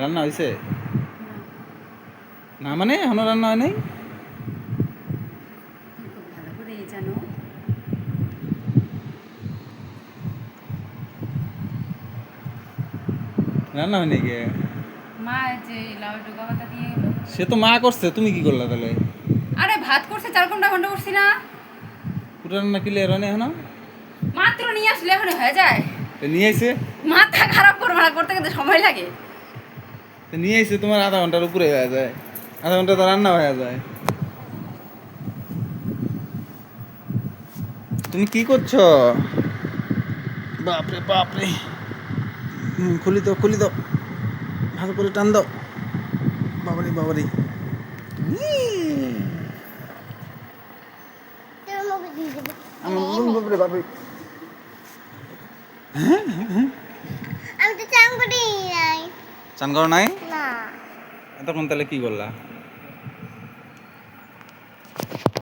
রান্না হয়েছে না মানে এখনও রান্না হয় নাই? রান্না হয়নি কে? সে তো মা করছে তুমি কি করলা তাহলে? আরে ভাত করছে চার ঘণ্টা ঘণ্টা করছি না। পুরো রান্না ক্লিয়ার হয় না এখনও? মাত্র নিয়ে আসলে এখন হয়ে যায়। তো নিয়ে আইছে? মাথা খারাপ করব না করতে কিন্তু সময় লাগে। তো নিয়ে আইছে তোমার আধা ঘণ্টার উপরে হয়ে যায়। আধা ঘণ্টা তো রান্না হয়ে যায়। তুমি কি করছ? বাপরে বাপরে। খুলি দাও খুলি দাও। ভালো করে টান দাও। বাবারি বাবারি। আমার বাপরে বাপরে। আমি তো চান করি নাই। চান করো নাই? এতক্ষণ তাহলে কি করলা?